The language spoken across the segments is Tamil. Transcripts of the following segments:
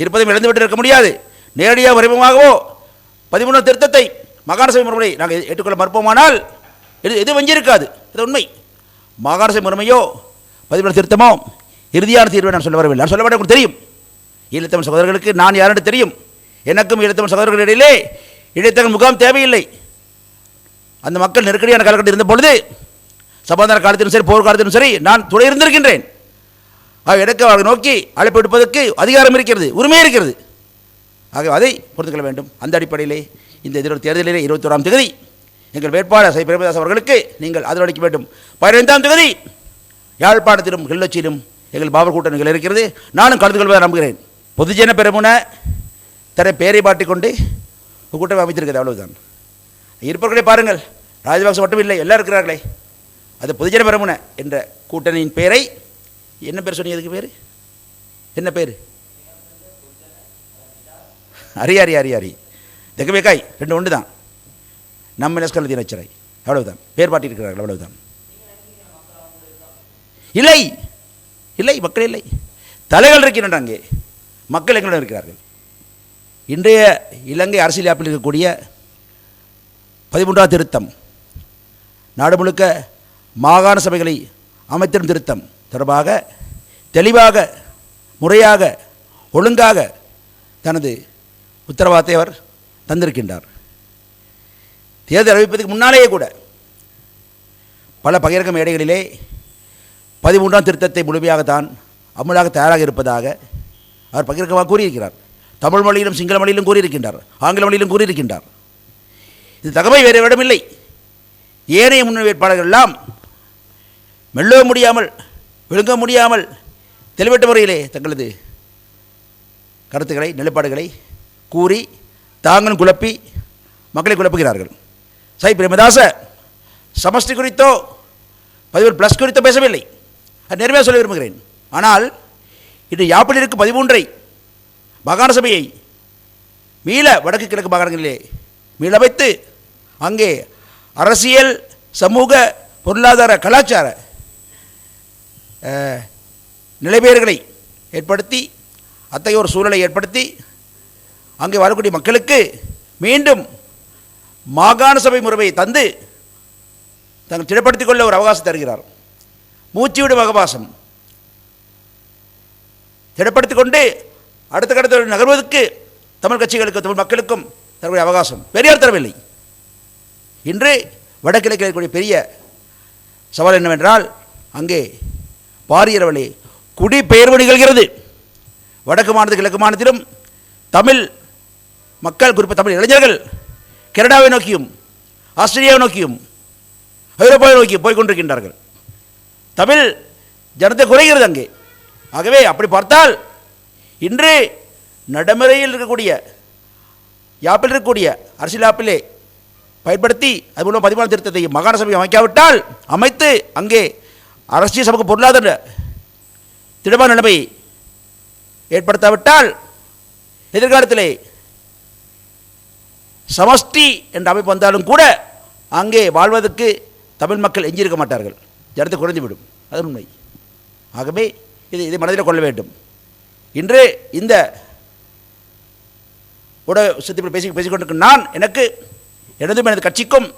இருப்பதையும் இழந்துவிட்டு இருக்க முடியாது. நேரடியாக மறைமுகமாகவோ பதிமூணாம் திருத்தத்தை மாகாண சபை முறையை நாங்கள் ஏற்றுக்கொள்ள மறுப்போமானால் எது எது வஞ்சிருக்காது இது உண்மை. மாகாண சபை முறைமையோ பதிமூணு திருத்தமோ இறுதியான தீர்வை நான் சொல்ல வரவில்லை. நான் சொல்ல வேண்டிய உங்களுக்கு தெரியும். ஈழத்தமிழ் சகோதரர்களுக்கு நான் யாரென்று தெரியும். எனக்கும் ஈழத்தமிழ் சகோதரர்களிடையிலே இடைத்தமிழ் முகாம் தேவையில்லை. அந்த மக்கள் நெருக்கடியான காலகட்டம் இருந்த பொழுது சமாதான காலத்திலும் சரி போர் காலத்திலும் சரி நான் துணை இருந்திருக்கின்றேன். ஆக எனக்கு அவர்களை நோக்கி அழைப்பு எடுப்பதற்கு அதிகாரம் இருக்கிறது உரிமை இருக்கிறது. ஆக அதை பொறுத்துக்கொள்ள வேண்டும். அந்த அடிப்படையிலே இந்த இதனுடைய தேர்தலிலே இருபத்தோராம் தேதி எங்கள் வேட்பாளர் சை பிரேமதாஸ் அவர்களுக்கு நீங்கள் ஆதரவளிக்க வேண்டும். பதினைந்தாம் தேதி யாழ்ப்பாணத்திலும் கிள்ளச்சியிலும் எங்கள் பாபர் கூட்டணிகள் இருக்கிறது. நானும் கலந்து கொள்வதை நம்புகிறேன். பொதுஜன பெருமுன தன்னை பேரை பாட்டிக்கொண்டு ஒரு கூட்டம் அமைத்திருக்கிறது. அவ்வளவுதான். இருப்பவர்களே பாருங்கள். ராஜபக்ச மட்டும் இல்லை எல்லாம் இருக்கிறார்களே. அது பொதுஜன பெருமுன என்ற கூட்டணியின் பெயரை என்ன பேர் சொன்னீங்க அதுக்கு பேர்? என்ன பேர்? அரி அரி அரி அரி. தெக்கபேக்காய் ரெண்டு ஒன்று தான் நம்ம நெஸ்கல் தினச்சரை அவ்வளவுதான். பேர் பாட்டியிருக்கிறார்கள் அவ்வளவுதான். இல்லை. இல்லை மக்கள் இல்லை. தலைகள் இருக்கின்றன அங்கே. மக்கள் எங்களுடன் இருக்கிறார்கள். இன்றைய இலங்கை அரசியல் யாப்பில் இருக்கக்கூடிய பதிமூன்றாவது திருத்தம். நாடு முழுக்க மாகாண சபைகளை அமைத்திடும் திருத்தம் தொடர்பாக தெளிவாக முறையாக ஒழுங்காக தனது உத்தரவாதத்தை அவர் தந்திருக்கின்றார். தேர்தல் அறிவிப்பதற்கு முன்னாலேயே கூட பல பகிரங்க மேடைகளிலே பதிமூன்றாம் திருத்தத்தை முழுமையாக தான் அமுலாக தயாராக இருப்பதாக அவர் பகிரங்கமாக கூறியிருக்கிறார். தமிழ் மொழியிலும் சிங்கள மொழியிலும் கூறியிருக்கின்றார். ஆங்கில மொழியிலும் கூறியிருக்கின்றார். இது தகவல் வேறு இடமில்லை ஏனைய முன்னணி வேட்பாளர்கள் எல்லாம் மெல்ல முடியாமல் விழுங்க முடியாமல் தெளிவட்ட முறையிலே தங்களது கருத்துக்களை நிலைப்பாடுகளை கூறி தாங்களும் குழப்பி மக்களை குழப்புகிறார்கள். சை பிரேமதாச சமஷ்டி குறித்தோ பதிமூணு ப்ளஸ் குறித்தோ பேசவில்லை. அது நேர்மையாக சொல்ல விரும்புகிறேன். ஆனால் இன்று யாப்பிலிருக்கு பதிமூன்றை மாகாண சபையை மீள வடக்கு கிழக்கு மாகாணங்களிலே மீளமைத்து அங்கே அரசியல் சமூக பொருளாதார கலாச்சார அஹ், நிலைபெயர்களை ஏற்படுத்தி அத்தகைய ஒரு சூழலை ஏற்படுத்தி அங்கே வாழக்கூடிய மக்களுக்கு மீண்டும் மாகாண சபை முறையை தந்து தங்கள் திடப்படுத்திக் கொள்ள ஒரு அவகாசம் தருகிறார். மூச்சுவிடும் அவகாசம். திடப்படுத்திக் கொண்டு அடுத்த கட்டத்தில் நகர்வதற்கு தமிழ் கட்சிகளுக்கும் தமிழ் மக்களுக்கும் தரக்கூடிய அவகாசம். பெரியார் தரவில்லை. இன்று வடகிழக்கில் இருக்கக்கூடிய பெரிய சவால் என்னவென்றால் அங்கே பாரிய குடிபெயர்வு நிகழ்கிறது. வடக்கு மாநில கிழக்கு மாநிலத்திலும் தமிழ் மக்கள் குறிப்பாக தமிழ் இளைஞர்கள் கனடாவை நோக்கியும் ஆஸ்திரேலியாவை நோக்கியும் ஐரோப்பாவை நோக்கி போய்கொண்டிருக்கின்றார்கள். தமிழ் ஜனத்தை குறைகிறது அங்கே. ஆகவே அப்படி பார்த்தால் இன்று நடைமுறையில் இருக்கக்கூடிய யாப்பில் இருக்கக்கூடிய அரசியல் ஆப்பிலே பயன்படுத்தி அது மூலம் பதிவான திருத்தத்தை மாகாண சபை அமைக்காவிட்டால் அமைத்து அங்கே அரசியல் சபைக்கு பொருளாதார திடமான நிலைமை ஏற்படுத்தாவிட்டால் எதிர்காலத்திலே சமஷ்டி என்ற அமைப்பு வந்தாலும் கூட அங்கே வாழ்வதற்கு தமிழ் மக்கள் எஞ்சியிருக்க மாட்டார்கள். ஜனத்தை குறைந்துவிடும். அது உண்மை. ஆகவே இதை இதை மனதில் கொள்ள வேண்டும். இன்று இந்த உட சுத்தி பேசி பேசிக்கொண்டிருக்கும் நான் எனக்கு எனதும் எனது கட்சிக்கும்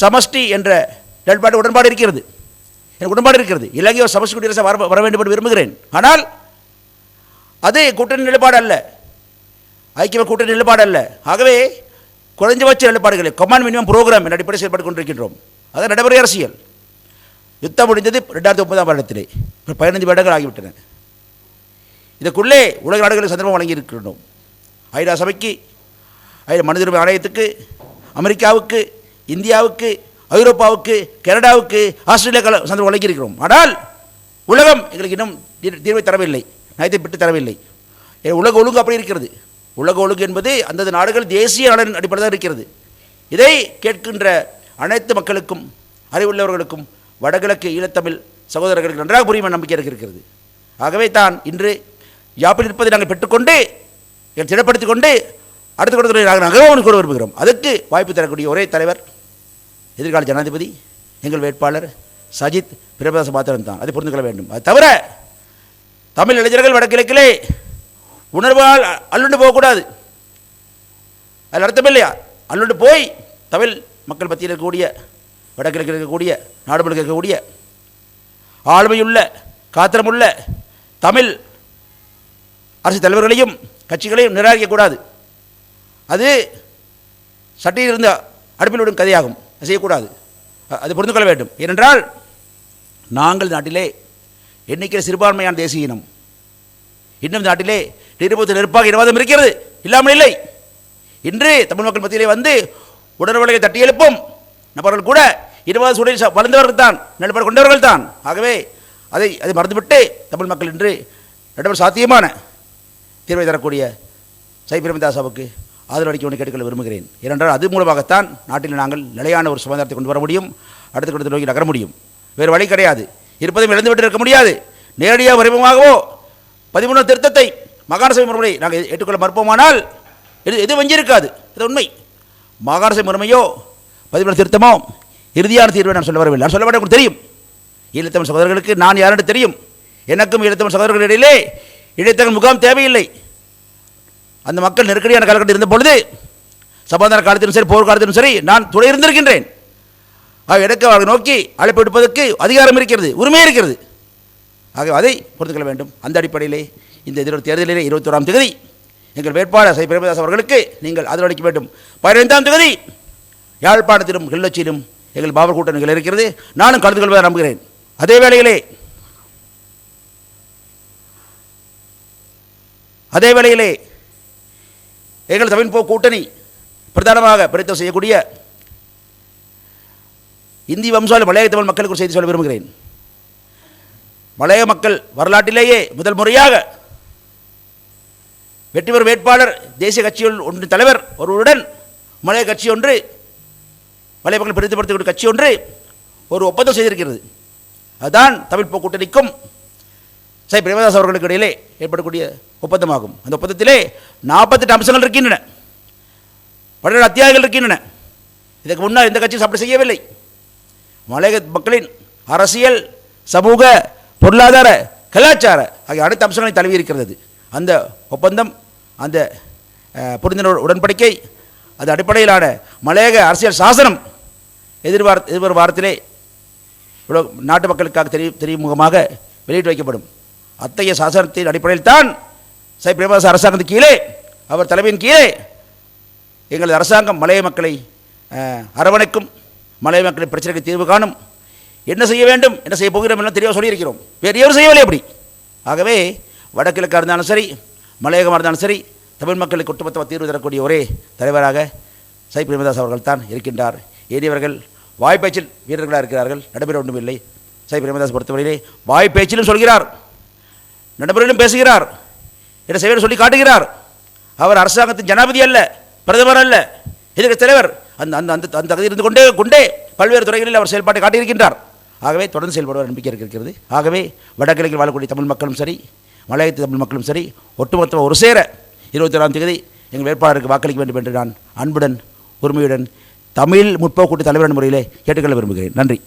சமஷ்டி என்ற நிலைப்பாடு உடன்பாடு இருக்கிறது. எனக்கு உடன்பாடு இருக்கிறது. இலங்கையோ ஒரு சமஷ்டி குடியரசு வர வர வேண்டும் என்று விரும்புகிறேன். ஆனால் அது கூட்டணி நிலைப்பாடு அல்ல. ஐக்கிய கூட்டணி நிலைப்பாடு அல்ல. ஆகவே குறைஞ்சபட்ச நிலைப்பாடுகளை கமாண்ட் மினிமம் ப்ரோக்ராம் என்ற அடிப்படை செயல்பட்டு கொண்டிருக்கின்றோம். அதான் நடைமுறை அரசியல். யுத்தம் முடிந்தது ரெண்டாயிரத்தி ஒன்பதாம் வருடத்திலே. இப்போ பதினைந்து வருடங்கள் ஆகிவிட்டன. இதற்குள்ளே உலக நாடுகளுக்கு சந்தர்ப்பம் வழங்கி இருக்கின்றோம் ஐநா சபைக்கு ஐநா மனித உரிமை ஆணையத்துக்கு அமெரிக்காவுக்கு இந்தியாவுக்கு ஐரோப்பாவுக்கு கனடாவுக்கு ஆஸ்திரேலியா சந்தர்ப்பம் வழங்கியிருக்கிறோம். ஆனால் உலகம் எங்களுக்கு இன்னும் தீர்- தீர்வை தரவில்லை. நயத்தை பெற்று தரவில்லை. உலக ஒழுங்கு அப்படி இருக்கிறது. உலக ஒழுங்கு என்பது அந்தந்த நாடுகள் தேசிய நலன் அடிப்படையில் தான் இருக்கிறது. இதை கேட்கின்ற அனைத்து மக்களுக்கும் அறிவுள்ளவர்களுக்கும் வடகிழக்கு ஈழத்தமிழ் சகோதரர்களுக்கு நன்றாக புரியும் நம்பிக்கை இருக்கிறது. ஆகவே தான் இன்று யாப்பில் இருப்பதை நாங்கள் பெற்றுக்கொண்டு திடப்படுத்திக் கொண்டு அடுத்த கட்டத்தில் நாங்கள் நகரவன் கூட விரும்புகிறோம். அதற்கு வாய்ப்பு தரக்கூடிய ஒரே தலைவர் எதிர்கால ஜனாதிபதி எங்கள் வேட்பாளர் சஜித் பிரபதாச மாத்திரம் தான். அதை புரிந்து கொள்ள வேண்டும். அது தவிர தமிழ் இளைஞர்கள் வடகிழக்கிலே உணர்வால் அல்லுண்டு போகக்கூடாது. அதில் அர்த்தம் இல்லையா? அல்லுண்டு போய் தமிழ் மக்கள் மத்தியில் இருக்கக்கூடிய வடகிழக்கில் இருக்கக்கூடிய நாடுகளுக்கு இருக்கக்கூடிய ஆளுமையுள்ள காத்திரமுள்ள தமிழ் அரசு தலைவர்களையும் கட்சிகளையும் நிராகரிக்கக்கூடாது. அது சட்டையில் இருந்த அடுப்பில் விடும் கதையாகும். செய்யக்கூடாது. அது புரிந்து கொள்ள வேண்டும். ஏனென்றால் நாங்கள் நாட்டிலே எண்ணிக்கையில் சிறுபான்மையான தேசிய இனம் இன்னும் நாட்டிலே நிருபத்து நெருப்பாக இனவாதம் இருக்கிறது இல்லாமல் இல்லை. இன்று தமிழ் மக்கள் மத்தியிலே வந்து உடல்வளையை தட்டி எழுப்பும் நபர்கள் கூட இருபது சூழலில் வளர்ந்தவர்கள் தான் நிலப்பட கொண்டவர்கள் தான். ஆகவே அதை அதை மறந்துவிட்டு தமிழ் மக்கள் இன்று நடைபெற சாத்தியமான தீர்வை தரக்கூடிய சை பிரமிதாசாவுக்கு ஆதரவு அளிக்க வேண்டிய கேட்டுக்கொள்ள விரும்புகிறேன். ஏனென்றால் அது மூலமாகத்தான் நாட்டில் நாங்கள் நிலையான ஒரு சுதந்திரத்தை கொண்டு வர முடியும் அடுத்த கட்டத்தை நோக்கி நகர முடியும். வேறு வழி கிடையாது. இருப்பதையும் இழந்துவிட்டு இருக்க முடியாது. நேரடியாக மறைமுகமாகவோ பதிமூணு திருத்தத்தை மாகாண சபை முறையை நாங்கள் ஏற்றுக்கொள்ள மறுப்போமானால் எது எது வஞ்சிருக்காது இது உண்மை. மாகாண சபை முறைமையோ பதிமூணு திருத்தமோ இறுதியான தீர்வை நான் சொல்ல வரவில்லை. நான் சொல்ல வேண்டிய உங்களுக்கு தெரியும். ஈழத்தமிழ் சகோதரர்களுக்கு நான் யாருன்னு தெரியும். எனக்கும் ஈழத்தமிழ் சகோதரர்களிடையிலே இடைத்தமிழ் முகாம் தேவையில்லை. அந்த மக்கள் நெருக்கடியான காலகட்டம் இருந்த பொழுது சமாதான காலத்திலும் சரி போர் காலத்திலும் சரி நான் துணை இருந்திருக்கின்றேன். ஆக எனக்கு அவர்களை நோக்கி அழைப்பு எடுப்பதற்கு அதிகாரம் இருக்கிறது உரிமை இருக்கிறது. ஆக அதை புரிந்து கொள்ள வேண்டும். அந்த அடிப்படையிலே இந்த இதனுடைய தேர்தலிலே இருபத்தோராம் தேதி எங்கள் வேட்பாளர் சை பிரேமதாஸ் அவர்களுக்கு நீங்கள் ஆதரவளிக்க வேண்டும். பதினைந்தாம் தேதி யாழ்ப்பாணத்திலும் கிள்ளச்சியிலும் எங்கள் பாபர் கூட்டணிகள் இருக்கிறது. நானும் கலந்து கொள்வதை நம்புகிறேன். அதே வேளையிலே அதே வேளையிலே எங்கள் தமிழ் போ கூட்டணி பிரதானமாக பிரயத்தம் செய்யக்கூடிய இந்தி வம்சாவளி மலைய தமிழ் மக்களுக்கு செய்தி சொல்ல விரும்புகிறேன். மலைய மக்கள் வரலாற்றிலேயே முதல் முறையாக வெற்றி பெறும் வேட்பாளர் தேசிய கட்சியில் ஒன்று தலைவர் ஒருவருடன் மலைய கட்சி ஒன்று மலைய மக்கள் பிரித்துப்படுத்தக்கூடிய கட்சி ஒன்று ஒரு ஒப்பந்தம் செய்திருக்கிறது. அதுதான் தமிழ் போக்கூட்டணிக்கும் சை பிரேமதாஸ் அவர்களுக்கு இடையிலே ஏற்படக்கூடிய ஒப்பந்தமாகும். அந்த ஒப்பந்தத்திலே நாற்பத்தெட்டு அம்சங்கள் இருக்கின்றன. பன்னெண்டு அத்தியாயங்கள் இருக்கின்றன. இதுக்கு முன்னால் எந்த கட்சியும் அப்படி செய்யவில்லை. மலைய மக்களின் அரசியல் சமூக பொருளாதார கலாச்சார ஆகிய அனைத்து அம்சங்களையும் தழுவி இருக்கிறது. அந்த ஒப்பந்தம் அந்த புரிந்துணர்வு உடன்படிக்கை அது அடிப்படையிலான மலையக அரசியல் சாசனம் எதிர்வார எதிர்வரும் வாரத்திலே நாட்டு மக்களுக்காக தெரிய தெரியும் முகமாக வெளியிட்டு வைக்கப்படும். அத்தகைய சாசனத்தின் அடிப்படையில் தான் சை பிரேமதாஸ் அரசாங்கத்து கீழே அவர் தலைமையின் கீழே எங்களது அரசாங்கம் மலைய மக்களை அரவணைக்கும் மலைய மக்களின் பிரச்சனைக்கு தீர்வு காணும். என்ன செய்ய வேண்டும் என்ன செய்ய போகிறோம் எல்லாம் தெளிவாக சொல்லியிருக்கிறோம். வேறு எவரும் செய்யவில்லை அப்படி. ஆகவே வடகிழக்காக இருந்தாலும் சரி மலையகமாக இருந்தாலும் சரி தமிழ் மக்களுக்கு ஒட்டுமொத்தமாக தீர்வு தரக்கூடிய ஒரே தலைவராக சை பிரேமதாஸ் அவர்கள் தான் இருக்கின்றார். ஏறியவர்கள் வாய்ப்பேச்சில் வீரர்களாக இருக்கிறார்கள். நடைபெற ஒன்றுமில்லை சை பிரேமதாஸ் பொறுத்தவரையிலே வாய்ப்பேச்சிலும் சொல்கிறார். நடைமுறையிலும் பேசுகிறார். என்ன செய்வேன் சொல்லி காட்டுகிறார். அவர் அரசாங்கத்தின் ஜனாதிபதி அல்ல பிரதமர் அல்ல எதிர்கட்சி தலைவர். அந்த அந்த அந்த அந்த தகுதி இருந்து கொண்டே கொண்டே பல்வேறு துறைகளில் அவர் செயல்பாட்டை காட்டியிருக்கின்றார். ஆகவே தொடர்ந்து செயல்படுவார் நம்பிக்கை இருக்கிறது. ஆகவே வடகிழக்கில் வாழக்கூடிய தமிழ் மக்களும் சரி மலையத்து தமிழ் மக்களும் சரி ஒட்டுமொத்தமாக ஒரு சேர இருபத்தி ஏழாம் தேதி எங்கள் வேட்பாளருக்கு வாக்களிக்க வேண்டும் என்று நான் அன்புடன் உரிமையுடன் தமிழ் முற்போக்கூட்டு தலைவரின் தலைவர் முறையிலே கேட்டுக்கொள்ள விரும்புகிறேன். நன்றி.